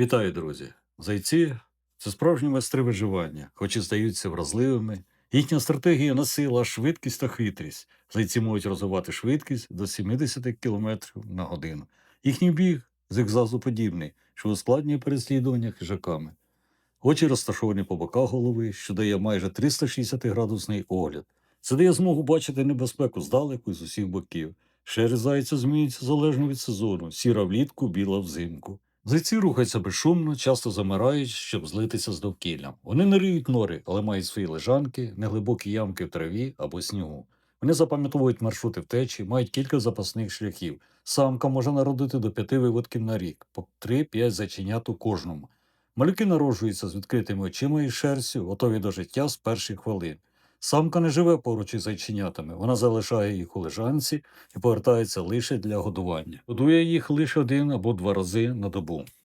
Вітаю, друзі! Зайці це справжні майстри виживання, хоч і здаються вразливими. Їхня стратегія на сила, швидкість та хитрість. Зайці можуть розвивати швидкість до 70 км на годину. Їхній біг зигзазоподібний, що ускладнює переслідування хижаками. Очі розташовані по боках голови, що дає майже 360-градусний огляд. Це дає змогу бачити небезпеку здалеку і з усіх боків. Шерсть зайця змінюється залежно від сезону: сіра влітку, біла взимку. Зайці рухаються безшумно, часто замирають, щоб злитися з довкіллям. Вони не нори, але мають свої лежанки, неглибокі ямки в траві або снігу. Вони запам'ятовують маршрути втечі, мають кілька запасних шляхів. Самка може народити до п'яти виводків на рік, по 3-5 зайченят у кожному. Малюки народжуються з відкритими очима і шерстю, готові до життя з перших хвилин. Самка не живе поруч із зайченятами, вона залишає їх у лежанці і повертається лише для годування. Годує їх лише один або два рази на добу.